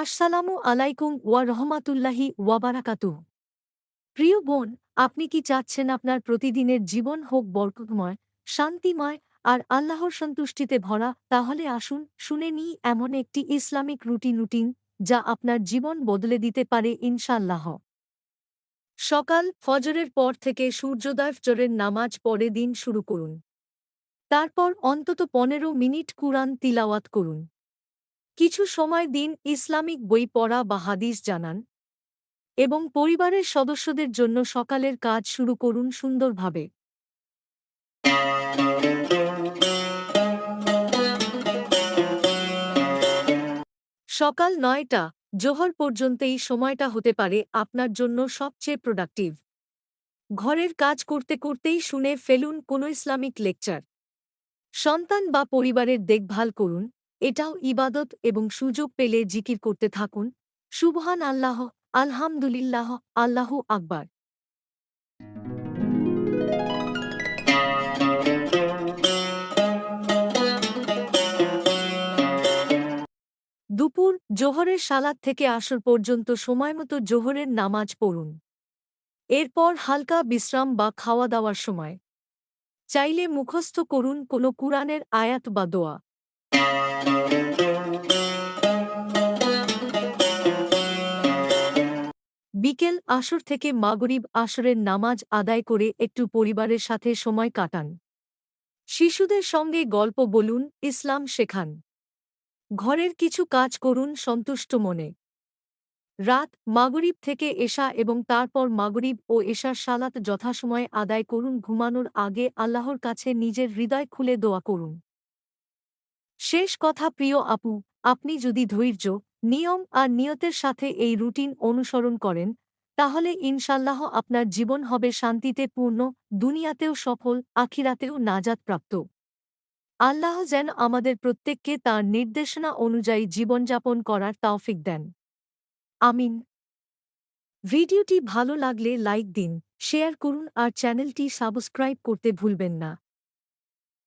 আসসালামু আলাইকুম ওয়া রহমাতুল্লাহি ওয়াবারাকাতু প্রিয় বোন, আপনি কি চাচ্ছেন আপনার প্রতিদিনের জীবন হোক বরকতময়, শান্তিময় আর আল্লাহর সন্তুষ্টিতে ভরা? তাহলে আসুন, শুনে নিই এমন একটি ইসলামিক রুটিন রুটিন যা আপনার জীবন বদলে দিতে পারে ইনশাল্লাহ সকাল ফজরের পর থেকে সূর্যোদয় ফজরের নামাজ পরে দিন শুরু করুন। তারপর অন্তত পনেরো মিনিট কুরআন তিলাওয়াত করুন। কিছু সময় দিন ইসলামিক বই পড়া বা হাদিস জানান এবং পরিবারের সদস্যদের জন্য সকালের কাজ শুরু করুন সুন্দরভাবে। সকাল নয়টা, জোহর পর্যন্ত এই সময়টা হতে পারে আপনার জন্য সবচেয়ে প্রোডাক্টিভ ঘরের কাজ করতে করতেই শুনে ফেলুন কোনো ইসলামিক লেকচার সন্তান বা পরিবারের দেখভাল করুন। এটাও ইবাদত এবং সুযোগ পেলে জিকির করতে থাকুন। সুবহান আল্লাহ, আলহামদুলিল্লাহ, আল্লাহ আকবার। দুপুর, জোহরের সালাদ থেকে আসর পর্যন্ত সময়মতো জোহরের নামাজ পড়ুন। এরপর হালকা বিশ্রাম বা খাওয়া দাওয়ার সময়। চাইলে মুখস্থ করুন কোনো কুরআনের আয়াত বা দোয়া। বিকেল আসর থেকে মাগরিব আসরের নামাজ আদায় করে একটু পরিবারের সাথে সময় কাটান। শিশুদের সঙ্গে গল্প বলুন, ইসলাম শেখান। ঘরের কিছু কাজ করুন, সন্তুষ্ট মনে। রাত মাগরিব থেকে এশা এবং তারপর মাগরিব ও এশার সালাত যথাসময়ে আদায় করুন, ঘুমানোর আগে আল্লাহর কাছে নিজের হৃদয় খুলে দোয়া করুন। শেষ কথা, প্রিয় আপু, আপনি যদি ধৈর্য, নিয়ম আর নিয়তের সাথে এই রুটিন অনুসরণ করেন, তাহলে ইনশাল্লাহ আপনার জীবন হবে শান্তিতে পূর্ণ, দুনিয়াতেও সফল, আখিরাতেও নাজাদপ্রাপ্ত আল্লাহ যেন আমাদের প্রত্যেককে তার নির্দেশনা অনুযায়ী জীবনযাপন করার তাওফিক দেন। আমিন। ভিডিওটি ভালো লাগলে লাইক দিন, শেয়ার করুন আর চ্যানেলটি সাবস্ক্রাইব করতে ভুলবেন না।